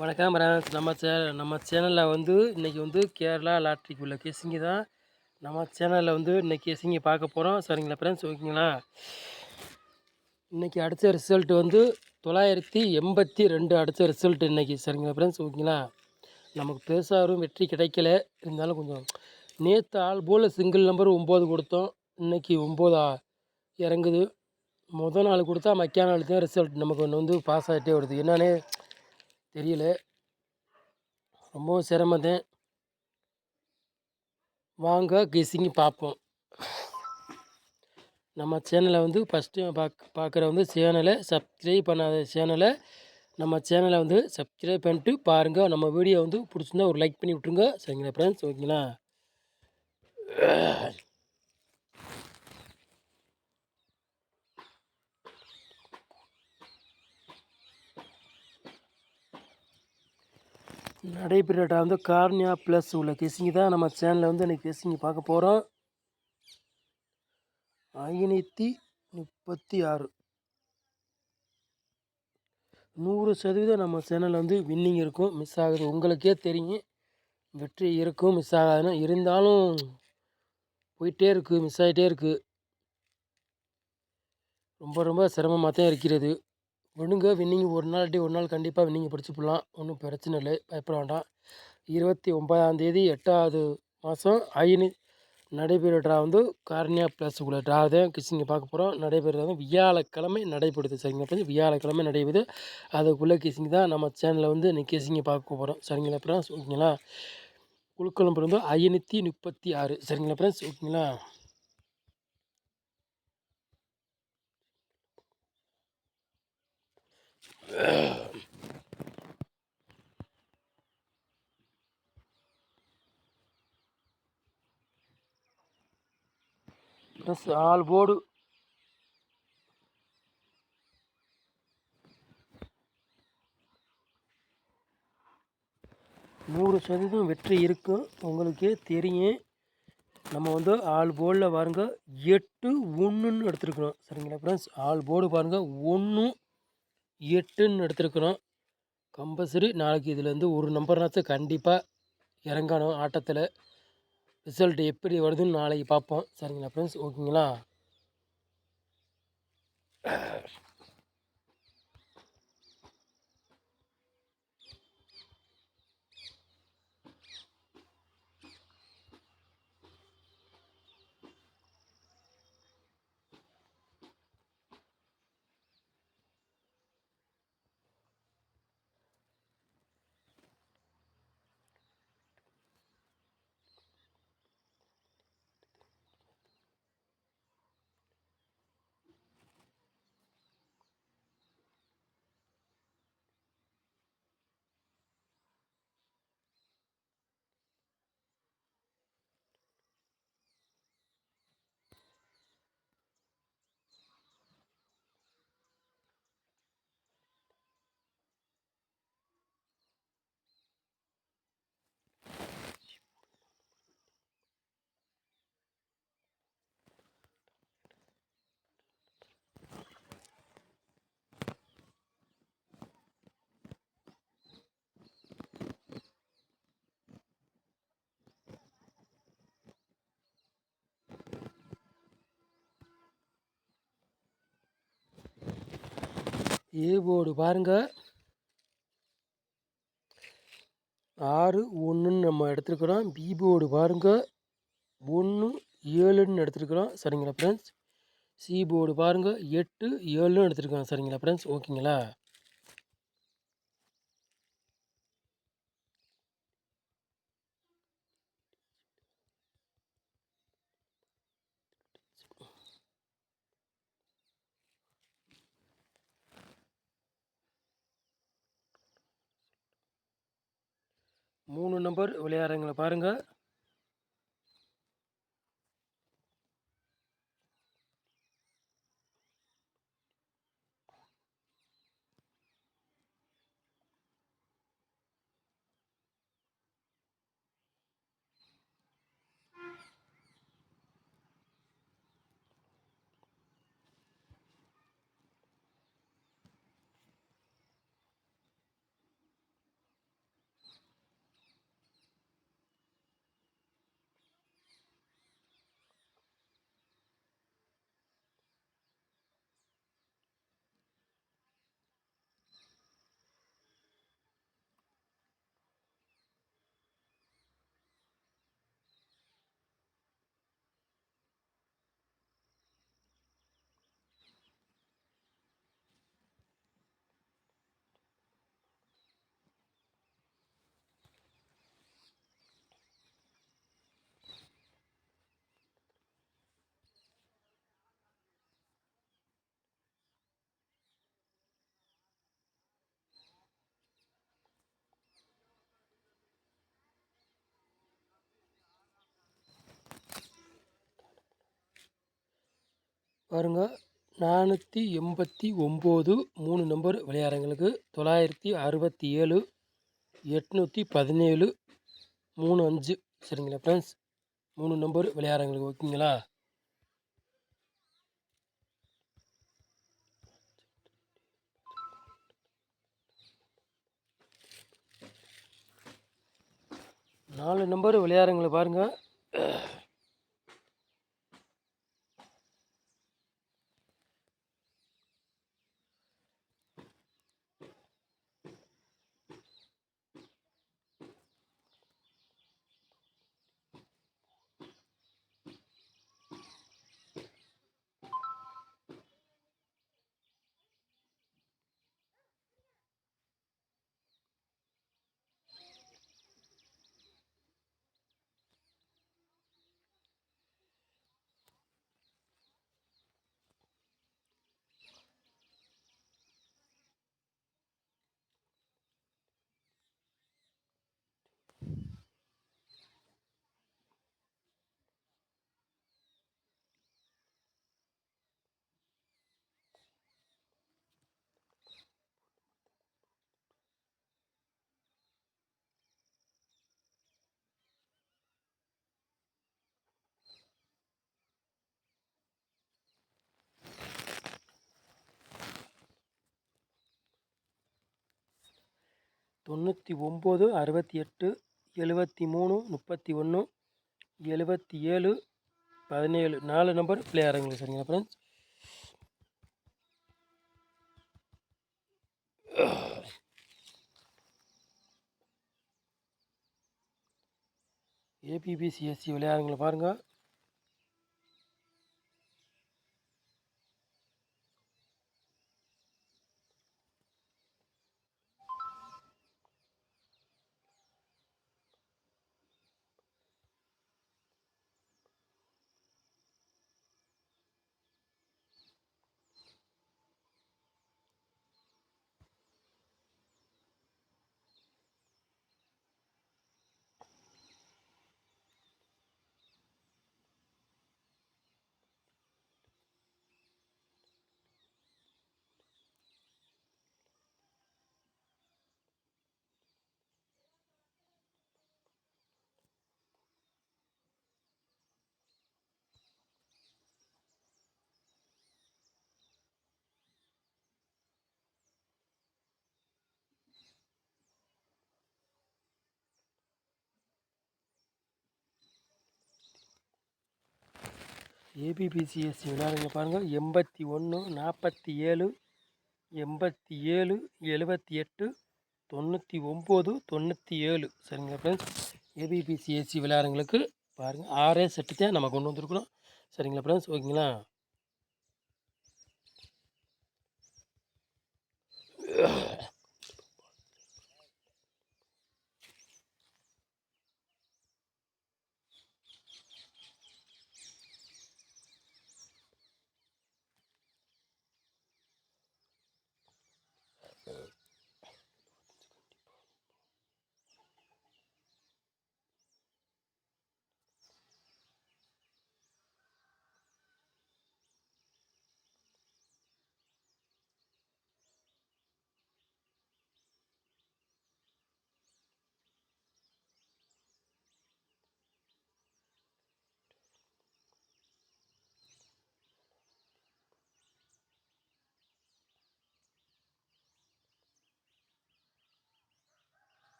வணக்கம் பிரான்ஸ் நம்ம சே நம்ம சேனலில் வந்து இன்றைக்கி வந்து கேரளா லாட்ரிக்கு உள்ள கேசிங்கி தான் நம்ம சேனலில் வந்து இன்றைக்கி கேசிங்கி பார்க்க போகிறோம் சரிங்களா ஃப்ரெண்ட்ஸ் ஓகேங்களா? இன்றைக்கி அடித்த ரிசல்ட் வந்து தொள்ளாயிரத்தி எண்பத்தி ரெண்டு அடித்த ரிசல்ட் இன்றைக்கி சரிங்களா ஃப்ரெண்ட்ஸ் ஓகேங்களா? நமக்கு பெருசாக வெற்றி கிடைக்கல. இருந்தாலும் கொஞ்சம் நேற்று ஆள் போல் சிங்கிள் நம்பர் ஒம்பது கொடுத்தோம். இன்றைக்கி ஒம்பதா இறங்குது. முதல் நாள் கொடுத்தா மக்கிய நாள் தான் ரிசல்ட் நமக்கு ஒன்று வந்து பாஸ் ஆகிட்டே வருது. என்னென்னு தெரியல. ரொம்பவும் சிரமந்தேன் வாங்க கெஸிங்கி பார்ப்போம். நம்ம சேனலை வந்து ஃபஸ்ட்டு பார்க்க பார்க்குற வந்து சேனலை சப்ஸ்கிரைப் பண்ணாத சேனலை நம்ம சேனலை வந்து சப்ஸ்கிரைப் பண்ணிட்டு பாருங்கள் நம்ம வீடியோ வந்து பிடிச்சிருந்தா ஒரு லைக் பண்ணி விட்ருங்க சரிங்களா ஃப்ரெண்ட்ஸ் ஓகேங்களா நடைபெறட்ட வந்து கார்னியா ப்ளஸ் உள்ள கெஸிங்கி தான் நம்ம சேனலில் வந்து இன்றைக்கி கெஸிங்கி பார்க்க போகிறோம் ஐநூற்றி முப்பத்தி ஆறு. நூறு சதவீதம் நம்ம சேனலில் வந்து வின்னிங் இருக்கும். மிஸ் ஆகுது. உங்களுக்கே தெரியும். வெற்றி இருக்கும் மிஸ் ஆகாதுன்னு. இருந்தாலும் போயிட்டே இருக்குது மிஸ் ஆகிட்டே இருக்குது ரொம்ப ரொம்ப சிரமமாக தான் இருக்கிறது. விடுங்க வின்னிங் ஒரு நாள் ஒரு நாள் கண்டிப்பாக வின்னிங் போடலாம். ஒன்றும் பிரச்சனை இல்லை. பயப்பட வேண்டாம். இருபத்தி ஒன்பதாந்தேதி எட்டாவது மாதம் ஐநூ நடைபெற ட்ரா வந்து கார்னியா பிளஸ் உள்ள ட்ரா தான் கிறிஸ்டிங்க பார்க்க போகிறோம் நடைபெறுறது வந்து வியாழக்கிழமை நடைபெறுது சரிங்களா ஃப்ரெண்ட்ஸ் வியாழக்கிழமை நடைபெறுது. அதுக்குள்ளே கிசிங் தான் நம்ம சேனலில் வந்து இன்றைக்கி கிசிங்க பார்க்க போகிறோம் சரிங்களா ஃப்ரெண்ட்ஸ் ஓகேங்களா? குழுக்களம் வந்து ஐநூற்றி முப்பத்தி ஆறு. சரிங்களா ஃப்ரெண்ட்ஸ் ஓகேங்களா? ப்ளஸ் போடு போர்டு நூறு சதவீதம் வெற்றி இருக்கும். உங்களுக்கே தெரியும். நம்ம வந்து ஆள் போர்டில் பாருங்கள் எட்டு ஒன்றுன்னு எடுத்துருக்கணும் சரிங்களா ஃப்ரெண்ட்ஸ் ஆள் போர்டு பாருங்கள் ஒன்று எட்டுன்னு எடுத்திருக்கிறோம். கம்பல்சரி நாளைக்கு இதுலேருந்து ஒரு நம்பர்னாச்சும் கண்டிப்பாக இறங்கணும் ஆட்டத்தில். ரிசல்ட் எப்படி வருதுன்னு நாளைக்கு பார்ப்போம். சரிங்களா ஃப்ரெண்ட்ஸ் ஓகேங்களா ஏ போர்டு பாருங்கள் ஆறு ஒன்றுன்னு நம்ம எடுத்துருக்கிறோம். பி போர்டு பாருங்கள் ஒன்று ஏழுன்னு எடுத்துருக்குறோம். சரிங்களா ஃப்ரெண்ட்ஸ் சி போர்டு பாருங்கள் எட்டு ஏழுன்னு எடுத்துருக்கோம். சரிங்களா ஃப்ரெண்ட்ஸ் ஓகேங்களா? மூணு நம்பர் விளையாடுறவங்கள பாருங்கள் பாருங்கள் நானூற்றி எண்பத்தி ஒம்பது மூணு நம்பர் விளையாடுறவங்களுக்கு தொள்ளாயிரத்தி அறுபத்தி ஏழு எட்நூற்றி பதினேழு மூணு அஞ்சு. சரிங்களா ஃப்ரெண்ட்ஸ் மூணு நம்பர் விளையாடுறவங்களுக்கு ஓகேங்களா? நாலு நம்பர் விளையாடுறவங்களை பாருங்கள் தொண்ணூற்றி ஒம்பது அறுபத்தி எட்டு எழுபத்தி மூணு முப்பத்தி ஒன்று எழுபத்தி ஏழு பதினேழு. நாலு நம்பர் விளையாடுறவங்களுக்கு சரிங்களா ஃப்ரெண்ட்ஸ் ஏபிபிசிஎஸ்சி விளையாடுங்களை பாருங்கள் ஏபிபிசிஎஸ்சி விளையாடுங்க பாருங்கள் எண்பத்தி ஒன்று நாற்பத்தி ஏழு எண்பத்தி ஏழு எழுபத்தி எட்டு தொண்ணூற்றி ஒம்பது தொண்ணூற்றி ஏழு. சரிங்களா ஃப்ரெண்ட்ஸ் ஏபிபிசிஎஸ்சி விளையாடுறவங்களுக்கு பாருங்கள் ஆறே செட்டு தான் நம்ம கொண்டு வந்திருக்கிறோம். சரிங்களா ஃப்ரெண்ட்ஸ் ஓகேங்களா?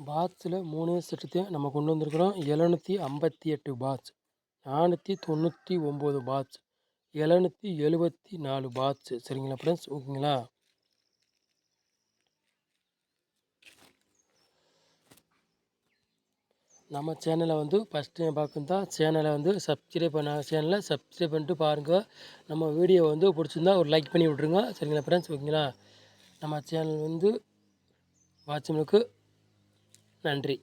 பாக்ஸில் மூணே சட்டத்தை நம்ம கொண்டு வந்திருக்கிறோம். எழுநூற்றி ஐம்பத்தி எட்டு பாட்ச் நானூற்றி தொண்ணூற்றி ஒம்பது பாட்ச் எழுநூற்றி எழுபத்தி நாலு பாட்ச் சரிங்களா ஃப்ரெண்ட்ஸ் ஓகேங்களா? நம்ம சேனலை வந்து ஃபஸ்ட் டைம் பார்க்குறதா சேனலை வந்து சப்ஸ்கிரைப் பண்ண சேனலை சப்ஸ்கிரைப் பண்ணிட்டு பாருங்கள் நம்ம வீடியோ வந்து பிடிச்சிருந்தா ஒரு லைக் பண்ணி விட்ருங்க சரிங்களா ஃப்ரெண்ட்ஸ் ஓகேங்களா? நம்ம சேனல் வந்து வாட்சமனுக்கு நன்றி.